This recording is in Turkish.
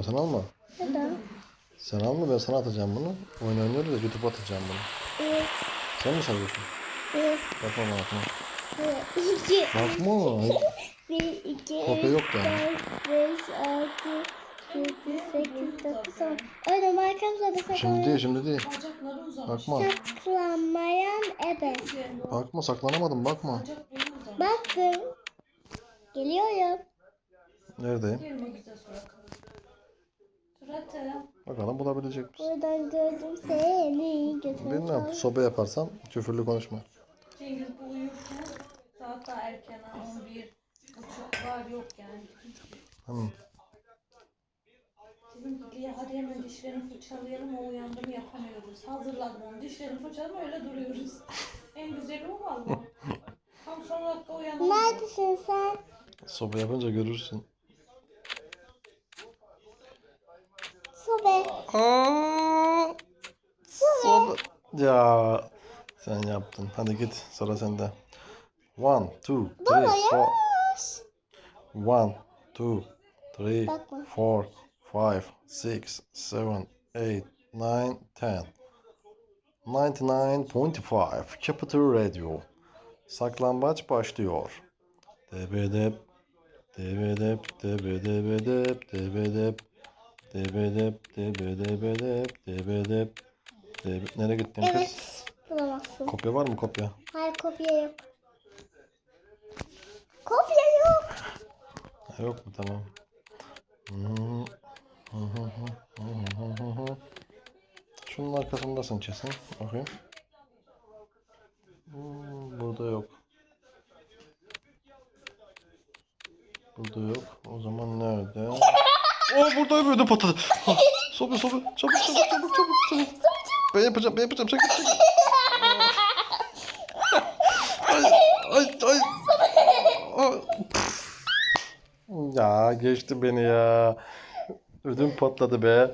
alma sen alma. Neden? Sen alma ben sana atacağım bunu. Oyun oynuyoruz ya YouTube atacağım bunu. Bir, Sen mi sarıyorsun? bir, Bakma bakma. bir, iki, Bakma. bir, iki, Kopya yok yani. dört, beş, altı, yedi, sekiz, dokuz, on. Öyle arkamıza da Şimdi değil şimdi değil. Bakma. saklanmayan ebe. Bakma saklanamadım bakma. Baktım. Geliyorum. Neredeyim? Suratı. Bakalım bulabilecek misin? Buradan gördüm seni. Götür. Bilmem. Soba yaparsam küfürlü konuşma. Cengiz bu uyurken saat daha erken ha 11 buçuk var yok yani. Tamam. Dedim ki "Ya hadi hemen dişlerini fırçalayalım o uyandı mı yapamıyoruz. Hazırladım onu dişlerini fırçaladım öyle duruyoruz. en güzeli o valla. Tam son dakika uyandım. Neredesin sen? Soba yapınca görürsün. Sobe. Aa, soba. Ya sen yaptın. Hadi git sıra sende. One, two, three, Baba four. yavaş. One, two, three, Bakma. four, five, six, seven, eight, nine, ten. 99.5 Capital Radio. Saklambaç başlıyor. Debedep, debedep, debedebedep, debedep, debedep, debedebedep, debedep, debe... Nereye gittin kız? Evet. Bulamazsın. Kopya var mı kopya? Hayır kopya yok. Kopya yok. Ha, yok mu? Tamam. Şunun arkasındasın kesin. Bakayım. Hmm, burada yok. Burada yok. O zaman nerede? Oo burada böyle patladı. Sobe sobe. Çabuk çabuk çabuk çabuk çabuk. Ben yapacağım ben yapacağım. Çekil çekil. Ay ay. Ay. Ya geçti beni ya. Ödüm patladı be.